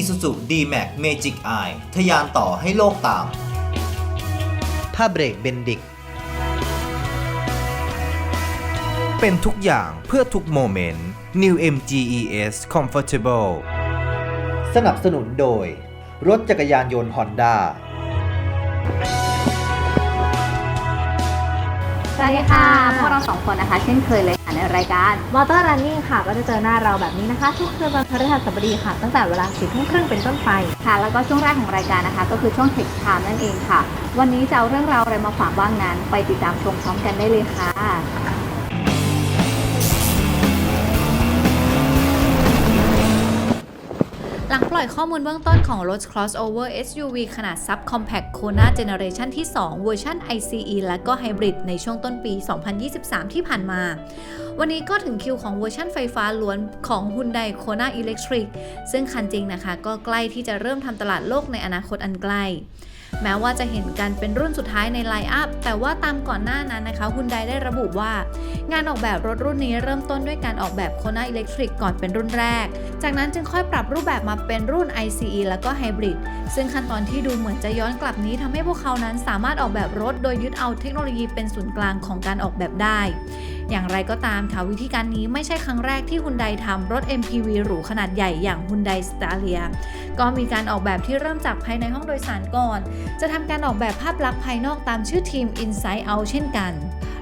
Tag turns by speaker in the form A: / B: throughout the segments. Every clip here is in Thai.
A: Isuzu D-Max Magic Eye ทยานต่อให้โลกตาม ผ้าเบรกเบนดิก เป็นทุกอย่างเพื่อทุกโมเมนต์ New MGES Comfortable สนับสนุนโดย รถจักรยานยนต์ Honda
B: ส วัสดีค่ะ พวกเราสองคนนะคะ เช่นเคยเลยค่ะในรายการ
C: มอเตอร์รันนิ่งค่ะ ก็จะเจอหน้าเราแบบนี้นะคะ ทุกคืนวันพฤหัสบดีค่ะ ตั้งแต่เวลาสิบทุ่มครึ่งเป็นต้นไป
B: ค่ะ แล้วก็ช่วงแรกของรายการนะคะ ก็คือช่วง Tech Time นั่นเองค่ะ วันนี้จะเอาเรื่องราวอะไรมาฝากบ้างนั้น ไปติดตามชมพร้อมกันได้เลยค่ะ หลังปล่อยข้อมูลเบื้องต้นของรถ crossover SUV ขนาด Subcompact Kona Generation ที่ 2 เวอร์ชัน ICE และก็ Hybrid ในช่วงต้นปี 2023 ที่ผ่านมา วันนี้ก็ถึงคิวของเวอร์ชันไฟฟ้าล้วนของ Hyundai Kona Electric ซึ่งคันจริงนะคะ ก็ใกล้ที่จะเริ่มทำตลาดโลกในอนาคตอันใกล้ แม้ว่าจะเห็นกันเป็นรุ่นสุดท้ายในไลน์อัพ แต่ว่าตามก่อนหน้านั้นนะคะฮุนไดได้ระบุว่า งานออกแบบรถรุ่นนี้เริ่มต้นด้วยการออกแบบ Kona Electric ก่อนเป็นรุ่นแรก จากนั้นจึงค่อยปรับรูปแบบมาเป็นรุ่น ICE แล้วก็ Hybrid ซึ่งขั้นตอนที่ดูเหมือนจะย้อนกลับนี้ทำให้พวกเขานั้นสามารถออกแบบรถโดยยึดเอาเทคโนโลยีเป็นศูนย์กลางของการออกแบบได้ อย่างไรก็ตามค่ะวิธีการนี้ไม่ใช่ครั้งแรกที่ฮุนไดทำรถ MPV หรูขนาดใหญ่อย่างฮุนไดสตาเลีย ก็มีการออกแบบที่เริ่มจากภายในห้องโดยสารก่อน จะทำการออกแบบภาพลักษณ์ภายนอกตามชื่อทีม Inside Out เช่นกัน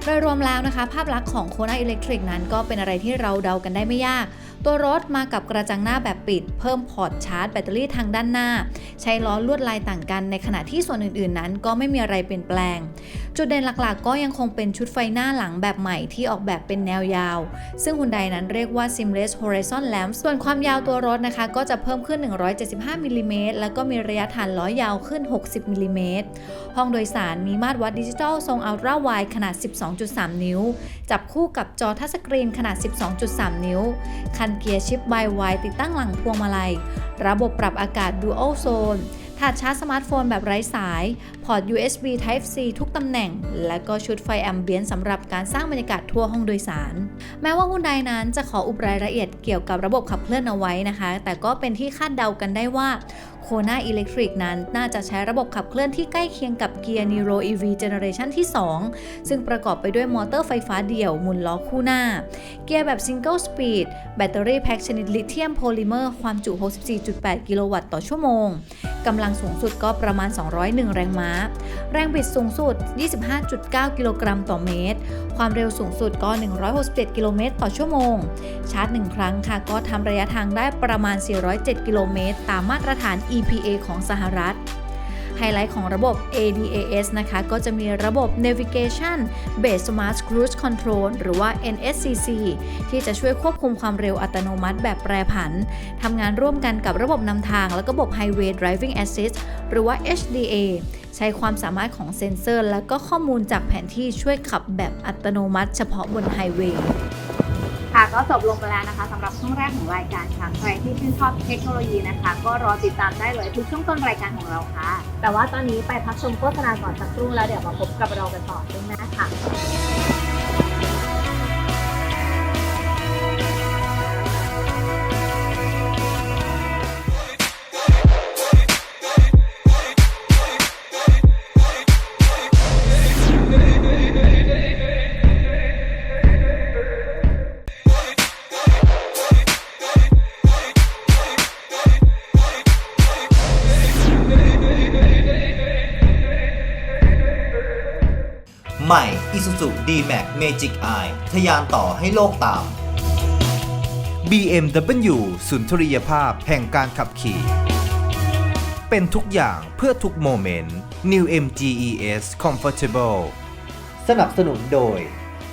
B: โดยรวมแล้วนะคะ ภาพลักษณ์ของโคนาอิเล็กทริกนั้นก็เป็นอะไรที่เราเดากันได้ไม่ยาก ตัวรถมากับกระจังหน้าแบบปิด เพิ่มพอร์ตชาร์จแบตเตอรี่ทางด้านหน้า ใช้ล้อลวดลายต่างกันในขณะที่ส่วนอื่นๆ นั้นก็ไม่มีอะไรเปลี่ยนแปลง จุดเด่นหลักๆ ก็ยังคงเป็นชุดไฟหน้าหลังแบบใหม่ที่ออกแบบเป็นแนวยาว ซึ่งฮุนไดนั้นเรียกว่า Seamless Horizon Lamp ส่วนความยาวตัวรถนะคะก็จะเพิ่มขึ้น 175มิลลิเมตรแล้วก็มีระยะฐานล้อยาวขึ้น 60มิลลิเมตรห้องโดยสารมีมาตรวัดดิจิทัลทรงอัลตร้าไวขนาด 12.3 นิ้ว จับคู่กับจอทัชสกรีนขนาด 12.3 นิ้ว คันเกียร์ชิปไบไวติดตั้งหลังพวงมาลัย ระบบปรับอากาศ Dual Zone ถาดชาร์จสมาร์ทโฟนแบบไร้สาย พอร์ต USB Type C ทุกตำแหน่ง และก็ชุดไฟแอมเบียนสำหรับการสร้างบรรยากาศทั่วห้องโดยสาร แม้ว่าหุ่นใดนั้นจะขออุบรายละเอียดเกี่ยวกับระบบขับเคลื่อนเอาไว้นะคะ แต่ก็เป็นที่คาดเดากันได้ว่า โคนาอิเล็กทริกนั้นน่าจะใช้ระบบขับเคลื่อนที่ใกล้เคียงกับเกียร์ Niro EV Generation ที่ 2 ซึ่งประกอบไปด้วยมอเตอร์ไฟฟ้าเดี่ยวหมุนล้อคู่หน้า เกียร์แบบ Single Speed แบตเตอรี่แพ็คชนิดลิเธียมโพลิเมอร์ ความจุ 64.8 กิโลวัตต์ต่อชั่วโมงกำลังสูงสุดก็ประมาณ 201 แรงม้า แรงบิดสูงสุด 25.9 กิโลกรัมต่อเมตร ความเร็วสูงสุดก็ 167 กิโลเมตรต่อชั่วโมง ชาร์จ 1 ครั้งค่ะ ก็ทำระยะทางได้ประมาณ 407 กิโลเมตร ตามมาตรฐาน EPA ของสหรัฐไฮไลท์ของระบบ ADAS นะคะ ก็จะมีระบบ Navigation Based Smart Cruise Control หรือว่า NSCC ที่จะช่วยควบคุมความเร็วอัตโนมัติแบบแปรผัน ทำงานร่วมกันกับระบบนำทาง และระบบ Highway Driving Assist หรือว่า HDA ใช้ความสามารถของเซ็นเซอร์ และก็ข้อมูลจากแผนที่ช่วยขับแบบอัตโนมัติเฉพาะบนไฮเวย์ ค่ะก็จบลงไปแล้วนะคะสำหรับช่วงแรกของรายการค่ะใครที่ชื่นชอบเทคโนโลยีนะคะ ก็รอติดตามได้เลยทุกช่วงต้นรายการของเราค่ะ
C: แต่ว่าตอนนี้ไปพักชมโฆษณาก่อนสักครู่แล้วเดี๋ยวมาพบกับเรากันต่อช่วงหน้าค่ะ
A: D-Max Magic Eye ทะยานต่อให้โลกตาม BMW สุนทรียภาพแห่งการขับขี่ เป็นทุกอย่างเพื่อทุกโมเมนต์ New MGES Comfortable สนับสนุนโดย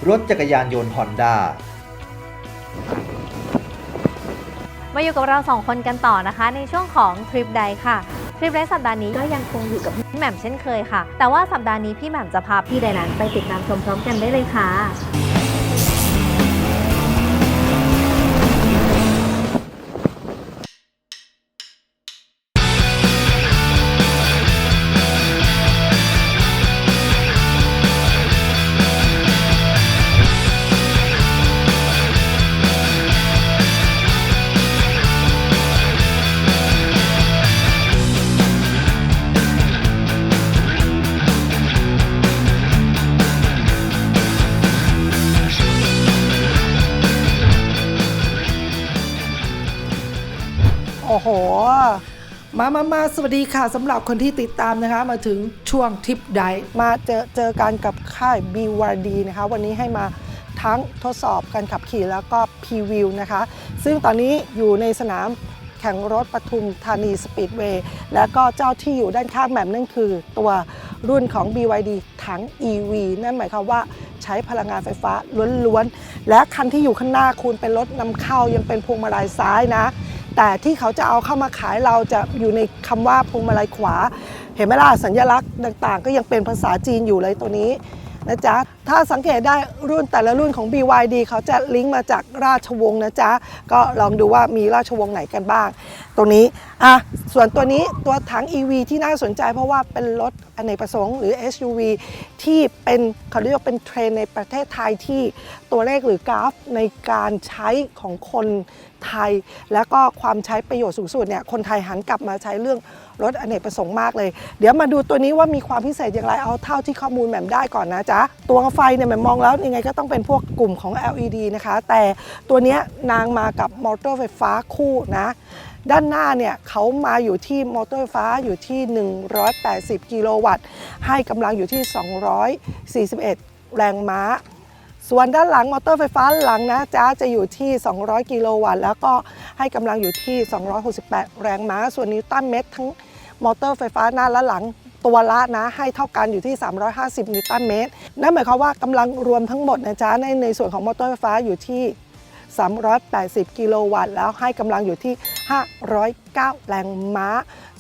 A: รถจักรยานยนต์ Honda
C: มาอยู่กับเราสองคนกันต่อนะคะ ในช่วงของทริปใดค่ะทริปใดสัปดาห์นี้ก็ยังคงอยู่กับพี่แหม่มเช่นเคยค่ะ แต่ว่าสัปดาห์นี้พี่แหม่มจะพาพี่ใดนั้นไปติดตามชมพร้อมกันได้เลยค่ะ
D: มามามาสวัสดีค่ะสำหรับคนที่ติดตามนะคะ มาถึงช่วงทิปไดมาเจอเจอกันกับค่าย BYD นะคะ วันนี้ให้มาทั้งทดสอบการขับขี่แล้วก็พรีวิวนะคะ ซึ่งตอนนี้อยู่ในสนามแข่งรถปทุมธานีสปีดเวย์แล้วก็เจ้าที่อยู่ด้านข้างแบบนั่นคือ ตัวรุ่นของ BYD ถัง EV นั่นหมายความว่าใช้พลังงานไฟฟ้าล้วนๆ และคันที่อยู่ข้างหน้าคุณเป็นรถนำเข้ายังเป็นพวงมาลัยซ้ายนะ แต่ที่เขาจะเอาเข้ามาขายเราจะอยู่ในคำว่าพวงมาลัยขวา เห็นไหมล่ะสัญลักษณ์ต่างๆ ก็ยังเป็นภาษาจีนอยู่เลยตัวนี้นะจ๊ะ ถ้าสังเกตได้รุ่นแต่ละรุ่นของ BYD เขาจะลิงก์มาจากราชวงศ์นะจ๊ะ ก็ลองดูว่ามีราชวงศ์ไหนกันบ้าง ตรงนี้ อะ ส่วนตัวนี้ตัวถัง EV ที่น่าสนใจเพราะว่าเป็นรถอเนกประสงค์หรือ SUV ที่เป็นเขาเรียกว่าเป็นเทรนในประเทศไทยที่ตัวเลขหรือกราฟในการใช้ของคน ไทย แล้วก็ความใช้ประโยชน์สูงสุดเนี่ยคนไทยหันกลับมาใช้เรื่องรถอเนกประสงค์มากเลย เดี๋ยวมาดูตัวนี้ว่ามีความพิเศษอย่างไรเอาเท่าที่ข้อมูลแหม่มได้ก่อนนะจ๊ะ ตัวไฟเนี่ยแหม่มมองแล้วยังไงก็ต้องเป็นพวกกลุ่มของ LED นะคะ แต่ตัวนี้นางมากับมอเตอร์ไฟฟ้าคู่นะด้านหน้าเนี่ยเขามาอยู่ที่มอเตอร์ไฟฟ้าอยู่ที่ 180 กิโลวัตต์ ให้กำลังอยู่ที่ 241 แรงม้า ส่วนด้านหลังมอเตอร์ไฟฟ้าหลังนะจ๊ะจะอยู่ที่ 200 กิโลวัตต์แล้วก็ให้กำลังอยู่ที่ 268 แรงม้า ส่วนนิวตันเมตรทั้งมอเตอร์ไฟฟ้าหน้าและหลังตัวละนะให้เท่ากันอยู่ที่ 350 นิวตันเมตร นั่นหมายความว่ากำลังรวมทั้งหมดนะจ๊ะในในส่วนของมอเตอร์ไฟฟ้าอยู่ที่ 380 กิโลวัตต์ แล้วให้กำลังอยู่ที่ 509 แรงม้า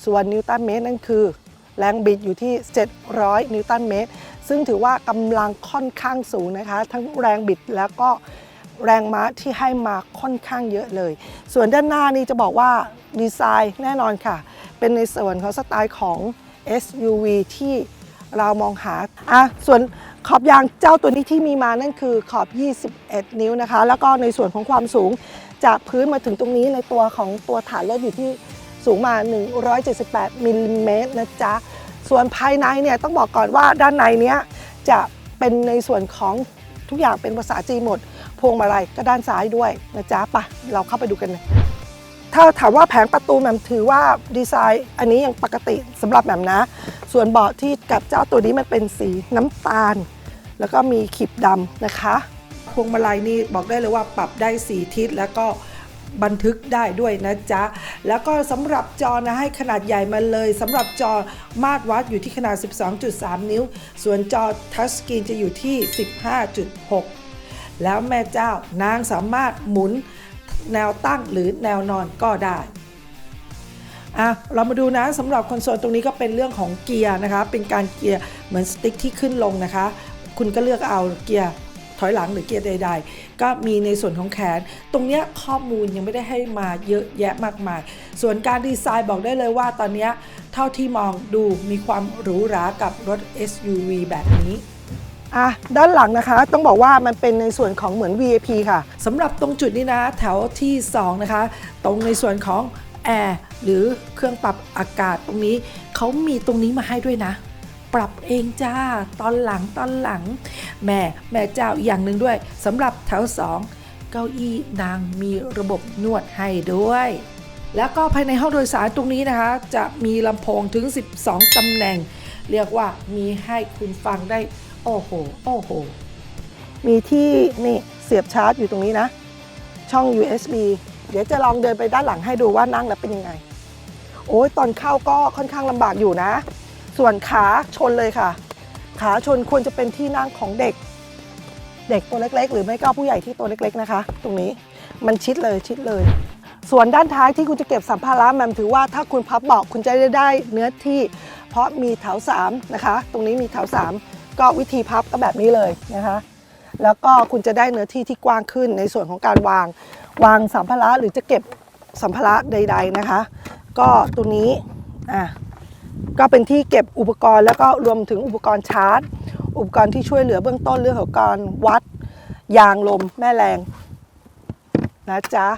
D: ส่วนนิวตันเมตรนั่นคือ แรงบิดอยู่ที่ 700 นิวตันเมตร ซึ่งถือว่ากำลังค่อนข้างสูงนะคะ ทั้งแรงบิดแล้วก็แรงม้าที่ให้มาค่อนข้างเยอะเลย ส่วนด้านหน้านี่จะบอกว่าดีไซน์แน่นอนค่ะ เป็นในส่วนของสไตล์ของ SUV ที่เรามองหาอะส่วนขอบยางเจ้าตัวนี้ที่มีมานั่นคือขอบ 21 นิ้วนะคะ แล้วก็ในส่วนของความสูงจากพื้นมาถึงตรงนี้ในตัวของตัวฐานรถอยู่ที่สูงมา 178มิลลิเมตรนะจ๊ะ ส่วนภายในเนี่ยต้องบอกก่อนว่าด้านในเนี้ยจะเป็นในส่วนของทุกอย่างเป็นภาษาจีนหมด พวงมาลัยก็ด้านซ้ายด้วยนะจ๊ะปะเราเข้าไปดูกันเลยถ้าถามว่าแผงประตูแหม่มถือว่าดีไซน์ อันนี้ยังปกติสำหรับแหม่มนะ ส่วนเบาะที่กับเจ้าตัวนี้มันเป็นสีน้ำตาล แล้วก็มีขีบดำนะคะ พวงมาลัยนี่บอกได้เลยว่าปรับได้4ทิศแล้วก็ บันทึกได้ด้วยนะจ๊ะ แล้วก็สำหรับจอนะให้ขนาดใหญ่มาเลยสำหรับจอมาตรวัดอยู่ที่ขนาด 12.3 นิ้ว ส่วนจอทัชสกรีนจะอยู่ที่ 15.6 แล้วแม่เจ้านางสามารถหมุนแนวตั้งหรือแนวนอนก็ได้อะเรามาดูนะสำหรับคอนโซลตรงนี้ก็เป็นเรื่องของเกียร์นะคะ เป็นการเกียร์เหมือนสติ๊กที่ขึ้นลงนะคะ คุณก็เลือกเอาเกียร์ ถอยหลังหรือเกียร์ใด ๆ ก็มีในส่วนของแขน ตรงเนี้ยข้อมูลยังไม่ได้ให้มาเยอะแยะมากมาย ส่วนการดีไซน์บอกได้เลยว่าตอนเนี้ยเท่าที่มองดูมีความหรูหรากับรถ SUV แบบนี้อะด้านหลังนะคะต้องบอกว่ามันเป็นในส่วนของเหมือน VIP ค่ะสำหรับตรงจุดนี้นะแถวที่ 2 นะคะ ตรงในส่วนของแอร์หรือเครื่องปรับอากาศตรงนี้เขามีตรงนี้มาให้ด้วยนะ ปรับเองจ้า ตอนหลังตอนหลัง แม่แม่เจ้าอีกอย่างหนึ่งด้วยสำหรับแถว2เก้าอี้นางมีระบบนวดให้ด้วย แล้วก็ภายในห้องโดยสารตรงนี้นะคะ จะมีลำโพงถึง 12ตำแหน่ง เรียกว่ามีให้คุณฟังได้ โอ้โห โอ้โห มีที่นี่เสียบชาร์จอยู่ตรงนี้นะ ช่อง USB เดี๋ยวจะลองเดินไปด้านหลังให้ดูว่านั่งแล้วเป็นยังไง โอ้ยตอนเข้าก็ค่อนข้างลำบากอยู่นะ ส่วนขาชนเลยค่ะ ขาชนควรจะเป็นที่นั่งของเด็ก เด็กตัวเล็ก ๆ หรือไม่ก็ผู้ใหญ่ที่ตัวเล็ก ๆนะคะ ตรงนี้มันชิดเลยชิดเลย ส่วนด้านท้ายที่คุณจะเก็บสัมภาระแหมมถือว่าถ้าคุณพับเบาะคุณจะได้ได้เนื้อที่ เพราะมีแถว3นะคะ ตรงนี้มีแถว3ก็วิธีพับก็แบบนี้เลยนะคะ แล้วก็คุณจะได้เนื้อที่ที่กว้างขึ้นในส่วนของการวาง วางสัมภาระหรือจะเก็บสัมภาระใด ๆนะคะ ก็ตรงนี้อะ ก็เป็นที่เก็บอุปกรณ์แล้วก็รวมถึงอุปกรณ์ชาร์จ อุปกรณ์ที่ช่วยเหลือเบื้องต้นเรื่องของการวัด ยางลมแม่แรงนะจ๊ะ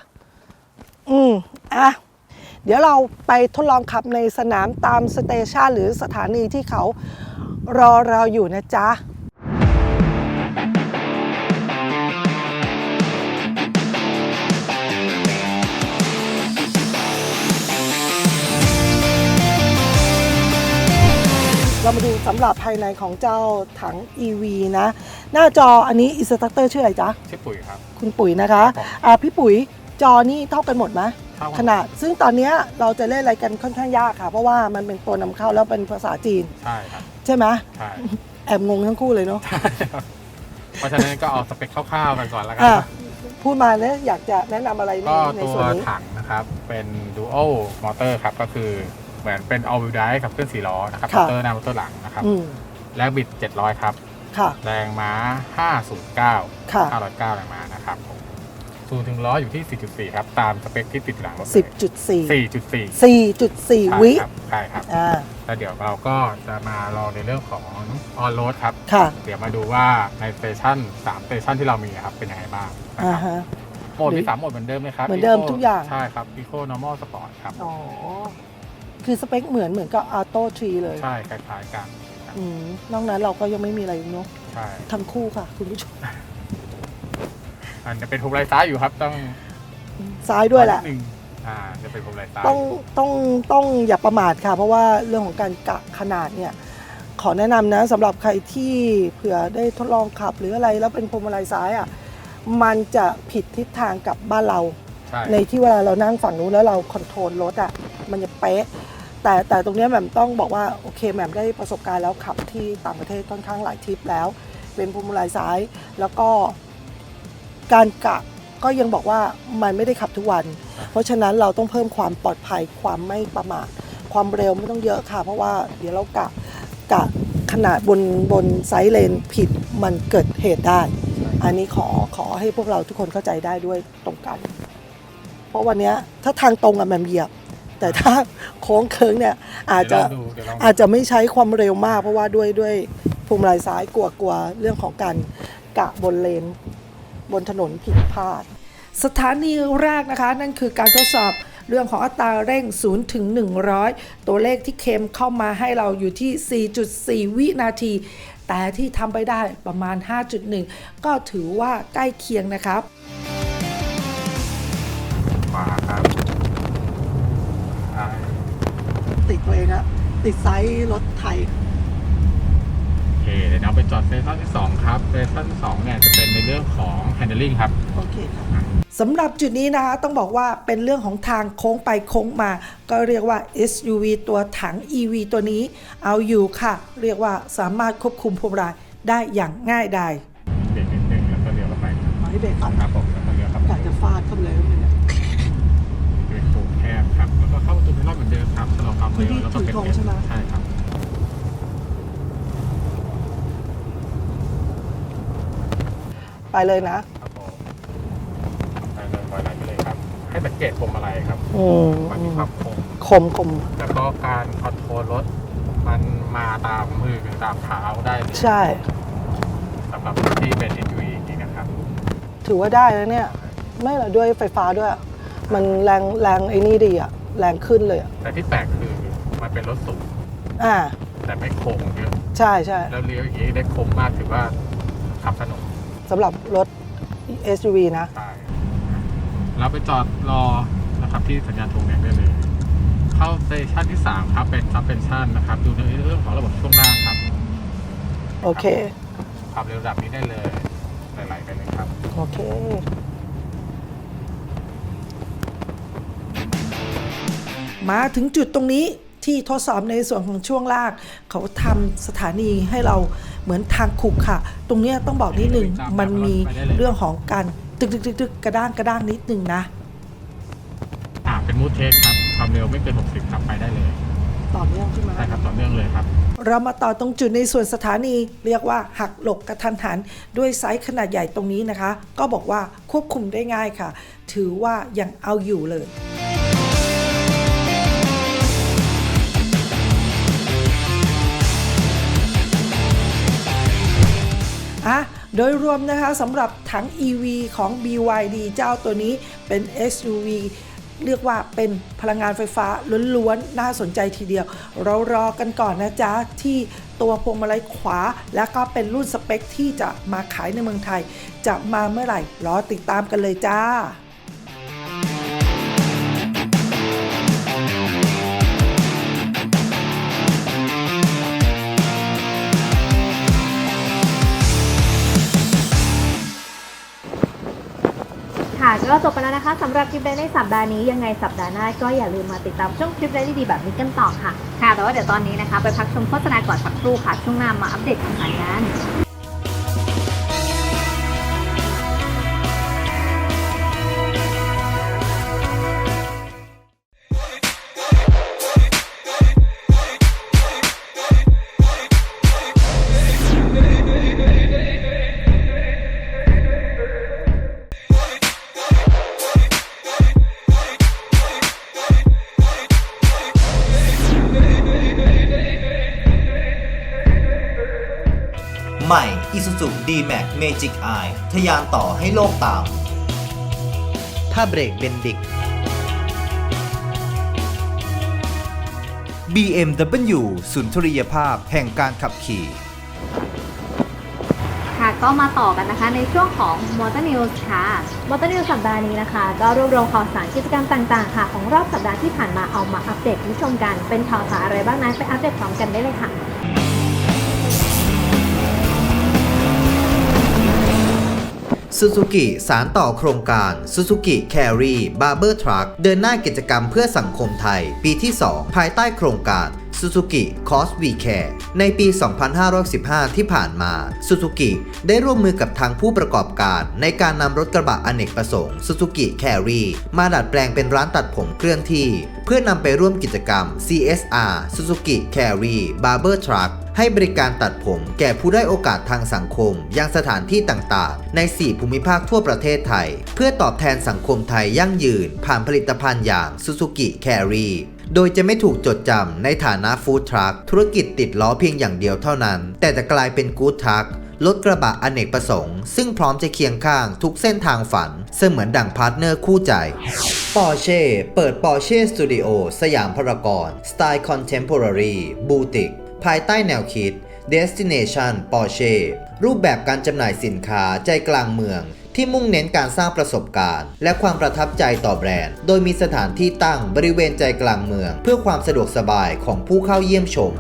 D: อืมอะเดี๋ยวเราไปทดลองขับในสนามตามสเตชันหรือสถานีที่เขารอเราอยู่นะจ๊ะ เรามาดูสำหรับภายในของเจ้าถัง EV นะ หน้าจออันนี้อิสตัคเตอร์ชื่ออะไรจ๊ะ
E: ชื่อปุ๋ยครับ
D: คุณปุ๋ยนะคะ
E: ครับผม
D: อ่าพี่ปุ๋ยจอนี่เท่ากันหมดไหม
E: เท่ากัน
D: ขนาด ซึ่งตอนเนี้ยเราจะเล่นอะไรกันค่อนข้างยากค่ะ เพราะว่ามันเป็นตัวนำเข้าแล้วเป็นภาษาจีน
E: ใช่ครับ
D: ใช่ไหม
E: ใช่
D: แอบงงทั้งคู่เลยเนาะ
E: เพราะฉะนั้นก็เอาสเปคคร่าวๆกันก่อนแล้วกั
D: อะ
E: น
D: พูดมาเนี่ยอยากจะแนะนำอะไรใน
E: ก็
D: ใน
E: ตั
D: ส่
E: ว
D: วนนี้
E: ถังนะครับ เป็น dual motor ครับ ก็คือ เหมือนเป็น all wheel drive กับเครื่อง4ล้อนะครับมอเตอร์หน้ามอเตอร์หลังนะครับ
D: อืม
E: แรงบิด 700 ครับ
D: ค่ะ
E: แรงม้า 509
D: ค่ะ
E: 509 แรงม้านะครับผมศูนย์ถึงล้ออยู่ที่ 4.4 ครับ ตามสเปคที่ติดอยู่หลังรถเลย
D: 10.4
E: 4.4
D: 4.4 วิ
E: ใช่ครับใช่ครับ
D: อ่า
E: แล้วเดี๋ยวเราก็จะมาลองในเรื่องของ on road ครับ
D: ค่ะ
E: เดี๋ยวมาดูว่าในสเตชัน3สเตชันที่เรามีครับเป็นยังไงบ้างนะ
D: อ่า
E: ครับ
D: ฮะ
E: โหมดมี3โหมดเหมือนเดิมเลยครับ
D: เหมือนเดิม
E: Eco
D: ทุกอย่าง
E: ใช่ครับ Eco Normal Sport ครับ
D: อ๋อ คือสเปคเหมือนเหมือนกับ Auto 3เลย
E: ใช่คล้ายๆกันครับ
D: อืมนอกนั้นเราก็ยังไม่มีอะไรเนาะ
E: ใช่
D: ทั้งคู่ค่ะ คุณผู้ชม
E: อันจะเป็นภูมิไรซ้ายอยู่ครับต้อง
D: ซ้ายด้วยแหละ
E: นิดนึงอ่าจะเป็นภูมิไรซ้าย
D: ต้องต้องต้องอย่าประมาทค่ะ เพราะว่าเรื่องของการกะขนาดเนี่ยขอแนะนำนะสำหรับใครที่เผื่อได้ทดลองขับหรืออะไรแล้วเป็นพวงมาลัยซ้ายอะมันจะผิดทิศทางกับบ้านเรา
E: ใช่
D: ในที่เวลาเรานั่งฝั่งนู้นแล้วเราคอนโทรลรถอะมันจะเป๊ะ แต่แต่ตรงนี้แหม่มต้องบอกว่าโอเคแหม่มได้ประสบการณ์แล้วขับที่ต่างประเทศค่อนข้างหลายทริปแล้ว เป็นพวงมาลัยซ้าย แล้วก็การกะก็ยังบอกว่ามันไม่ได้ขับทุกวัน เพราะฉะนั้นเราต้องเพิ่มความปลอดภัยความไม่ประมาทความเร็วไม่ต้องเยอะค่ะ เพราะว่าเดี๋ยวเรากะกะขนาดบนบนไซส์เลนผิดมันเกิดเหตุได้ อันนี้ขอขอให้พวกเราทุกคนเข้าใจได้ด้วยตรงกัน เพราะวันนี้ถ้าทางตรงอะแหมมเหยียบ แต่ถ้าโค้งเคิงเนี่ยอาจจะ
E: เดี๋ยวลองดูเดี๋ยวลองดู
D: อาจจะไม่ใช้ความเร็วมาก เพราะว่าด้วยด้วยพวงมาลัยซ้ายกลัวกลัวเรื่องของการกะบนเลน บนถนนผิดพลาด สถานีแรกนะคะ นั่นคือการทดสอบเรื่องของอัตราเร่ง 0 ถึง 100 ตัวเลขที่เคมเข้ามาให้เราอยู่ที่ 4.4 วินาที แต่ที่ทำไปได้ประมาณ 5.1 ก็ถือว่าใกล้เคียงนะครับ
E: ขวาครับซ้าย
D: ติดตัวเองอะติดไซส์รถไทย
E: โอเคเดี๋ยวเราไปจอดสเตชันที่ 2 ครับสเตชันที่2เนี่ยจะเป็นในเรื่องของ handling ครับ
D: โอเคค่ะ สำหรับจุดนี้นะคะต้องบอกว่าเป็นเรื่องของทางโค้งไปโค้งมา ก็เรียกว่า SUV ตัวถัง EV ตัวนี้ เอาอยู่ค่ะ เรียกว่าสามารถควบคุมพวงมาลัยได้อย่างง่ายดาย
E: เบรกนิดนึงแล้วก็เลี้ยวเข้าไปครับ
D: ขอให้เบรกก่อน
E: ครับผม ครับชะลอความเร็วแล้วก็เป็น
D: ถือธงใช่ไหม
E: ใช่ครับ
D: ไปเลยนะ
E: ครับผมไปเลยปล่อยไหลไปเลยครับ ให้สังเกตพวงมาลัยครับ
D: อืม
E: มันมีความคม
D: คมคม
E: แล้วก็การคอนโทรลรถ มันมาตามมือหรือตามเท้าได้เลย
D: ใช่
E: สำหรับที่เป็น SUV จริงๆนะครับ
D: ถือว่าได้แล้วเนี่ย ไม่หรอด้วยไฟฟ้าด้วย มันแรงแรงไอ้นี่ดีอะแรงขึ้นเลยอะ
E: แต่ที่แปลกคือ มันเป็นรถสูง
D: อ่า
E: แต่ไม่โค้งเยอะ
D: ใช่ใช่
E: แล้วเลี้ยวอย่างนี้ได้คมมากถือว่าขับสนุก
D: สำหรับรถ SUV นะ
E: ใช่เราไปจอดรอนะครับที่สัญญาณธงแดงได้เลย เข้าสเตชันที่ 3 ครับ เป็นซับเป็นชั่นนะครับ ดูในเรื่องของระบบช่วงล่างครับ
D: โอเค
E: ความเร็วระดับนี้ได้เลยไหลๆไปเลยครับ
D: โอเคมาถึงจุดตรงนี้ ที่ทดสอบในส่วนของช่วงล่างเขาทำสถานีให้เราเหมือนทางขุกค่ะ ตรงเนี้ยต้องบอกนิดนึงมันมีเรื่องของการตึกตึกตึกตึกกระด้างกระด้างนิดนึงนะ
E: มูทเทสครับ ความเร็วไม่เกิน 60 ครับไปได้เลย
D: ต่อเนื่องใช่ไหม
E: ใช่ครับ ต่อเนื่องเลยครับ
D: เรามาต่อตรงจุดในส่วนสถานีเรียกว่าหักหลบกระทันหัน ด้วยไซส์ขนาดใหญ่ตรงนี้นะคะ ก็บอกว่าควบคุมได้ง่ายค่ะ ถือว่ายังเอาอยู่เลย อะโดยรวมนะคะสำหรับถัง EV ของ BYD เจ้าตัวนี้เป็น SUV เรียกว่าเป็นพลังงานไฟฟ้าล้วนๆ น่าสนใจทีเดียว เรารอกันก่อนนะจ๊ะ ที่ตัวพวงมาลัยขวา แล้วก็เป็นรุ่นสเปคที่จะมาขายในเมืองไทย จะมาเมื่อไหร่ รอติดตามกันเลยจ้า
C: ก็จบไปแล้วนะคะสำหรับคลิปไดในสัปดาห์นี้ยังไงสัปดาห์หน้าก็อย่าลืมมาติดตามช่วงคลิปไดดีๆแบบนี้กันต่อค่ะ ค่ะ แต่ว่าเดี๋ยวตอนนี้นะคะ ไปพักชมโฆษณาก่อนสักครู่ค่ะ ช่วงหน้ามาอัปเดตข่าวสารงาน
A: Isuzu D-Max Magic Eye ทะยานต่อให้โลกตาม ถ้าเบรกเบนดิก BMW สุนทรียภาพแห่งการขับขี่
C: ค่ะก็มาต่อกันนะคะในช่วงของ Motor News ค่ะ Motor News สัปดาห์นี้นะคะ ก็รวบรวมข่าวสารกิจกรรมต่างๆ ค่ะ ของรอบสัปดาห์ที่ผ่านมาเอามาอัปเดตให้ชมกัน เป็นข่าวสารอะไรบ้างนั้นไปอัปเดตพร้อมกันได้เลยค่ะ
A: ซูซูกิสารต่อโครงการซูซูกิแครีบาร์เบอร์ทรัคเดินหน้ากิจกรรมเพื่อสังคมไทย ปีที่ 2 ภายใต้โครงการ Suzuki Cause We Care ในปี 2515 ที่ผ่านมา Suzuki ได้ร่วมมือกับทางผู้ประกอบการในการนำรถกระบะอเนกประสงค์ Suzuki Carry มาดัดแปลงเป็นร้านตัดผมเคลื่อนที่ เพื่อนำไปร่วมกิจกรรม CSR Suzuki Carry Barber Truck ให้บริการตัดผมแก่ผู้ได้โอกาสทางสังคม ยังสถานที่ต่างๆ ใน 4 ภูมิภาคทั่วประเทศไทย เพื่อตอบแทนสังคมไทยยั่งยืน ผ่านผลิตภัณฑ์อย่าง Suzuki Carry โดยจะไม่ถูกจดจำในฐานะฟู้ดทรัคธุรกิจติดล้อเพียงอย่างเดียวเท่านั้น แต่จะกลายเป็นกู๊ดทรัครถกระบะอเนกประสงค์ ซึ่งพร้อมจะเคียงข้างทุกเส้นทางฝัน เสมือนดั่งพาร์ทเนอร์คู่ใจปอร์เช่เปิดปอร์เช่สตูดิโอสยามพารากอนสไตล์คอนเทมพอรารีบูติกภายใต้แนวคิด Destination Porsche รูปแบบการจำหน่ายสินค้าใจกลางเมือง ที่มุ่งเน้นการสร้างประสบการณ์ และความประทับใจต่อแบรนด์ โดยมีสถานที่ตั้งบริเวณใจกลางเมือง เพื่อความสะดวกสบายของผู้เข้าเยี่ยมชม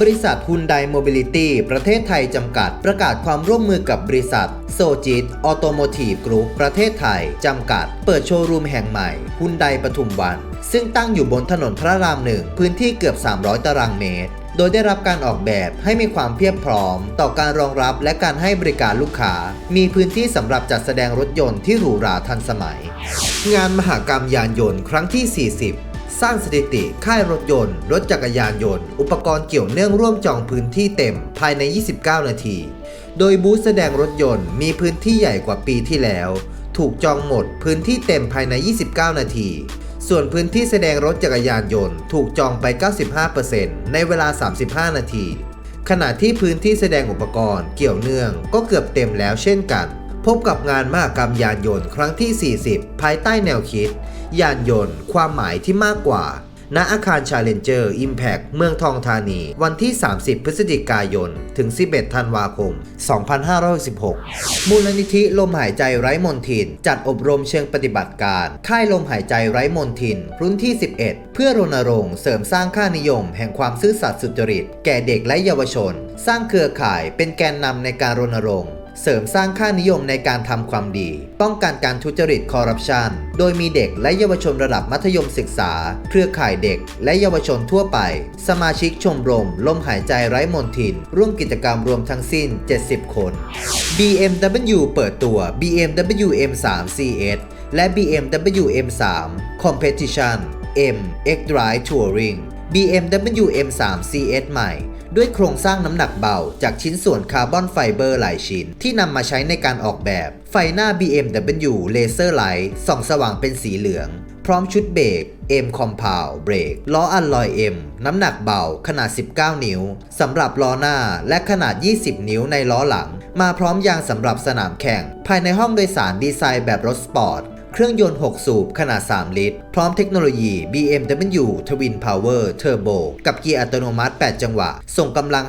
A: บริษัท Hyundai Mobility ประเทศไทยจำกัดประกาศความร่วมมือกับบริษัท Sojit Automotive Group ประเทศไทย จำกัด เปิดโชว์รูมแห่งใหม่ Hyundai ปทุมวัน ซึ่งตั้งอยู่บนถนนพระรามหนึ่ง พื้นที่เกือบ 300 ตารางเมตร โดยได้รับการออกแบบให้มีความเพียบพร้อม ต่อการรองรับและการให้บริการลูกค้า มีพื้นที่สำหรับจัดแสดงรถยนต์ที่หรูหราทันสมัย งานมหากรรมยานยนต์ครั้งที่ 40สร้างสถิติค่ายรถยนต์ รถจักรยานยนต์ อุปกรณ์เกี่ยวเนื่องร่วมจองพื้นที่เต็มภายใน 29 นาที โดยบูธแสดงรถยนต์มีพื้นที่ใหญ่กว่าปีที่แล้ว ถูกจองหมดพื้นที่เต็มภายใน 29 นาที ส่วนพื้นที่แสดงรถจักรยานยนต์ถูกจองไป 95%ในเวลา 35 นาที ขณะที่พื้นที่แสดงอุปกรณ์เกี่ยวเนื่องก็เกือบเต็มแล้วเช่นกัน พบกับงานมหกรรมยานยนต์ครั้งที่ 40 ภายใต้แนวคิด ยานยนต์ ความหมายที่มากกว่า ณอาคาร Challenger Impact เมืองทองธานี วันที่ 30 พฤศจิกายน ถึง 11 ธันวาคม 2516 มูลนิธิลมหายใจไร้มนทิน จัดอบรมเชิงปฏิบัติการ ค่ายลมหายใจไร้มนทิน รุ่นที่ 11 เพื่อรณรงค์เสริมสร้างค่านิยม แห่งความซื่อสัตย์สุจริต แก่เด็กและเยาวชน สร้างเครือข่ายเป็นแกนนำในการรณรงค์ เสริมสร้างค่านิยมในการทำความดี ป้องกันการทุจริตคอร์รัปชัน โดยมีเด็กและเยาวชนระดับมัธยมศึกษา เครือข่ายเด็กและเยาวชนทั่วไป สมาชิกชมรม ลมหายใจไร้มนทิน ร่วมกิจกรรมรวมทั้งสิ้น 70 คน BMW เปิดตัว BMW M3 CS และ BMW M3 Competition M X Drive Touring BMW M3 CS ใหม่ ด้วยโครงสร้างน้ำหนักเบา จากชิ้นส่วนคาร์บอนไฟเบอร์หลายชิ้น ที่นำมาใช้ในการออกแบบ ไฟหน้า BMW Laser Light ส่องสว่างเป็นสีเหลือง พร้อมชุดเบรก M Compound เบรกล้ออัลลอย M น้ำหนักเบาขนาด 19 นิ้วสำหรับล้อหน้าและขนาด 20 นิ้วในล้อหลัง มาพร้อมยางสำหรับสนามแข่ง ภายในห้องโดยสารดีไซน์แบบรถสปอร์ต เครื่องยนต์ 6 สูบขนาด 3 ลิตร พร้อมเทคโนโลยี BMW Twin Power Turbo กับเกียร์อัตโนมัติ 8 จังหวะ ส่งกำลัง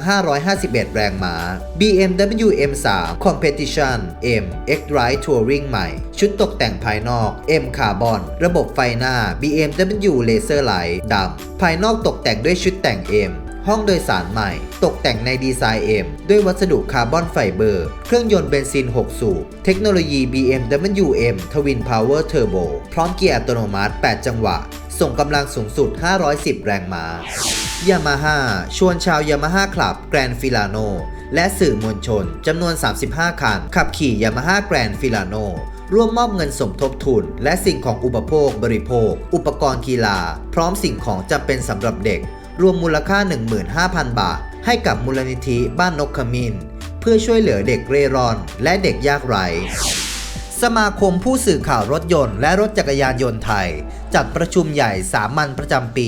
A: 551 แรงม้า BMW M3 Competition M X Drive Touring ใหม่ ชุดตกแต่งภายนอก M Carbon ระบบไฟหน้า BMW Laser Light ดำ ภายนอกตกแต่งด้วยชุดแต่ง M ห้องโดยสารใหม่ ตกแต่งในดีไซน์ M ด้วยวัสดุคาร์บอนไฟเบอร์ เครื่องยนต์เบนซิน 6 สูบ เทคโนโลยี BMW M Twin Power Turbo พร้อมเกียร์อัตโนมัติ 8 จังหวะ ส่งกำลังสูงสุด 510 แรงม้ายามาฮ่าชวนชาวยามาฮ่าคลับแกรนฟิลาโนและสื่อมวลชนจำนวน 35 คัน ขับขี่ยามาฮ่าแกรนฟิลาโนร่วมมอบเงินสมทบทุน และสิ่งของอุปโภคบริโภค อุปกรณ์กีฬา พร้อมสิ่งของจำเป็นสำหรับเด็ก รวมมูลค่า 15,000 บาท ให้กับมูลนิธิบ้านนกขมินเพื่อช่วยเหลือเด็กเร่ร่อน และเด็กยากไร้สมาคมผู้สื่อข่าวรถยนต์และรถจักรยานยนต์ไทย จัดประชุมใหญ่สามัญประจำปี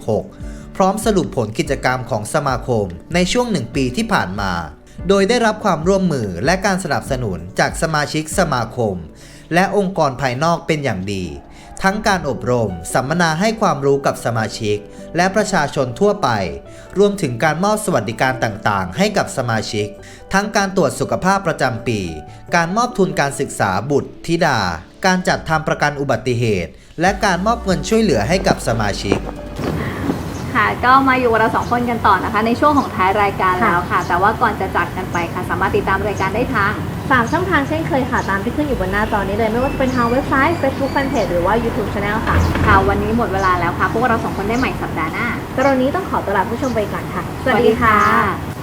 A: 2566 พร้อมสรุปผลกิจกรรมของสมาคมในช่วงหนึ่งปีที่ผ่านมา โดยได้รับความร่วมมือและการสนับสนุนจากสมาชิกสมาคม และองค์กรภายนอกเป็นอย่างดี ทั้งการอบรม สัมมนาให้ความรู้กับสมาชิก และประชาชนทั่วไป รวมถึงการมอบสวัสดิการต่างๆ ให้กับสมาชิก ทั้งการตรวจสุขภาพประจำปี การมอบทุนการศึกษาบุตรธิดา การจัดทำประกันอุบัติเหตุ และการมอบเงินช่วยเหลือให้กับสมาชิก
C: ค่ะก็มาอยู่กับเราสองคนกันต่อนะคะ ในช่วงของท้ายรายการแล้วค่ะ แต่ว่าก่อนจะจากกันไปค่ะ สามารถติดตามรายการได้ทาง 3 ช่องทางเช่นเคยค่ะ ตามที่ขึ้นอยู่บนหน้าจอนี้เลย ไม่ว่าจะเป็นทางเว็บไซต์ Facebook Fanpage หรือว่า YouTube Channel ค่ะ ค่ะ วันนี้หมดเวลาแล้วค่ะ พวกเราสองคนได้ใหม่สัปดาห์หน้าตอนนี้ต้องขอตัวลาผู้ชมไปก่อนค่ะ สวัสดีค่ะ